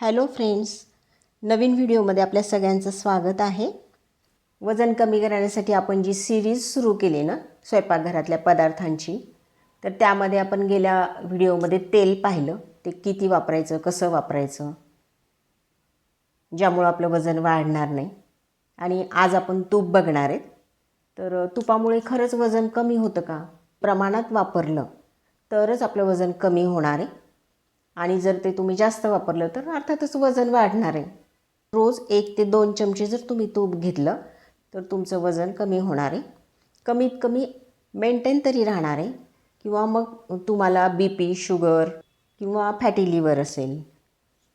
Hello friends नवीन व्हिडिओमध्ये आपल्या सगळ्यांचं स्वागत आहे. वजन कमी करण्यासाठी आपण जी सिरीज सुरू केली ना स्वयंपाकघरातल्या पदार्थांची तर त्यामध्ये आपण गेल्या व्हिडिओमध्ये तेल पाहिलं. ते किती वापरायचं कसं वापरायचं ज्यामुळं आपलं वजन वाढणार नाही. आणि आज आपण तूप बघणार आहेत. तर तुपामुळे खरंच वजन कमी होतं का? प्रमाणात वापरलं तरच आपलं वजन कमी होणार आहे. आणि जर ते तुम्ही जास्त वापरलं तर अर्थातच वजन वाढणार आहे. रोज एक ते दोन चमचे जर तुम्ही तूप घेतलं तर तुमचं वजन कमी होणार आहे. कमीत कमी मेंटेन तरी राहणार आहे. किंवा मग तुम्हाला बी पी शुगर किंवा फॅटी लिव्हर असेल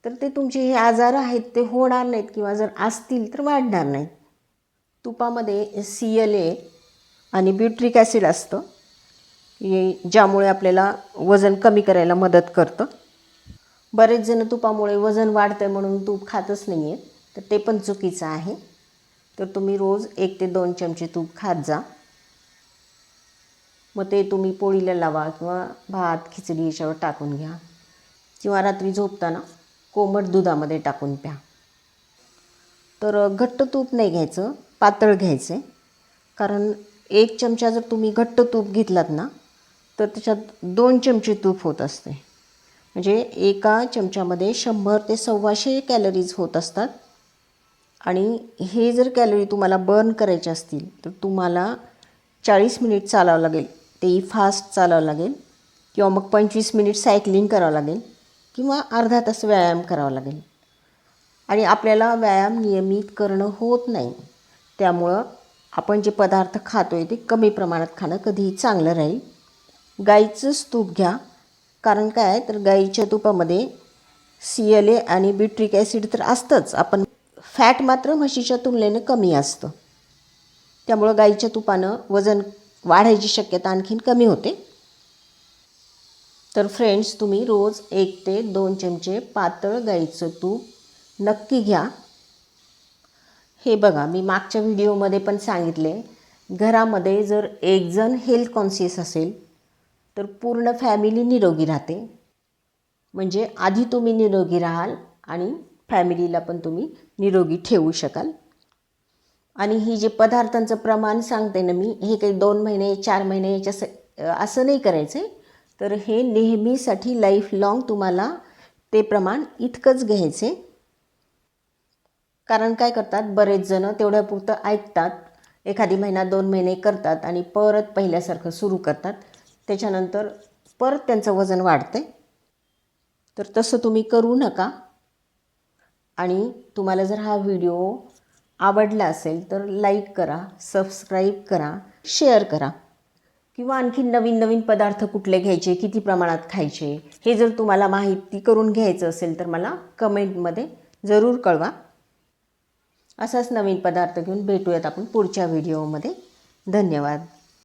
तर ते तुमचे हे आजार आहेत ते होणार नाहीत किंवा जर असतील तर वाढणार नाहीत. तुपामध्ये सी एल ए आणि ब्युट्रिक ॲसिड असतं हे ज्यामुळे आपल्याला वजन कमी करायला मदत करतं. बरेच जण तुपामुळे वजन वाढतं म्हणून तूप खातच नाही आहेत तर ते पण चुकीचं आहे. तर तुम्ही रोज एक ते दोन चमचे तूप खात जा. मग ते तुम्ही पोळीला लावा किंवा भात खिचडी याच्यावर टाकून घ्या. किंवा रात्री झोपताना कोमट दुधामध्ये टाकून प्या. तर घट्ट तूप नाही घ्यायचं पातळ घ्यायचं आहे कारण एक चमचा जर तुम्ही घट्ट तूप घेतलात ना तर त्याच्यात दोन चमचे तूप होत असते. म्हणजे एका चमच्यामध्ये शंभर ते सव्वाशे कॅलरीज होत असतात. आणि हे जर कॅलरी तुम्हाला बर्न करायचे असतील तर तुम्हाला चाळीस मिनिट चालावं लागेल. तेही फास्ट चालावं लागेल. किंवा मग पंचवीस मिनिट सायकलिंग करावं लागेल. किंवा अर्धा तास व्यायाम करावा लागेल. आणि आपल्याला व्यायाम नियमित करणं होत नाही. त्यामुळं आपण जे पदार्थ खातो आहे ते कमी प्रमाणात खाणं कधीही चांगलं राहील. गाईचं स्तूप घ्या. कारण काय आहे? तर गाईच्या तुपामध्ये सी एल ए आणि बिट्रिक ॲसिड तर असतंच. आपण फॅट मात्र म्हशीच्या तुलनेनं कमी असतं. त्यामुळं गाईच्या तुपानं वजन वाढायची शक्यता आणखीन कमी होते. तर फ्रेंड्स तुम्ही रोज एक ते दोन चमचे पातळ गाईचं तूप नक्की घ्या. हे बघा मी मागच्या व्हिडिओमध्ये पण सांगितले घरामध्ये जर एक जण हेल्थ कॉन्शियस असेल तर पूर्ण फॅमिली निरोगी राहते. म्हणजे आधी तुम्ही निरोगी राहाल आणि फॅमिलीला पण तुम्ही निरोगी ठेवू शकाल. आणि ही जे पदार्थांचं प्रमाण सांगते ना मी हे काही दोन महिने चार महिने याच्या असं नाही करायचं आहे तर हे नेहमीसाठी लाईफ लाँग तुम्हाला ते प्रमाण इतकंच घ्यायचे कारण काय करतात बरेच जणं तेवढ्यापुरतं ऐकतात. एखादी महिना दोन महिने करतात आणि परत पहिल्यासारखं सुरू करतात. त्याच्यानंतर परत त्यांचं वजन वाढते तर तसं तुम्ही करू नका. आणि तुम्हाला जर हा व्हिडिओ आवडला असेल तर लाईक करा सबस्क्राईब करा शेअर करा. किंवा आणखी नवीन नवीन पदार्थ कुठले घ्यायचे किती प्रमाणात खायचे हे जर तुम्हाला माहिती करून घ्यायचं असेल तर मला कमेंटमध्ये जरूर कळवा. असाच नवीन पदार्थ घेऊन भेटूयात आपण पुढच्या व्हिडिओमध्ये. धन्यवाद.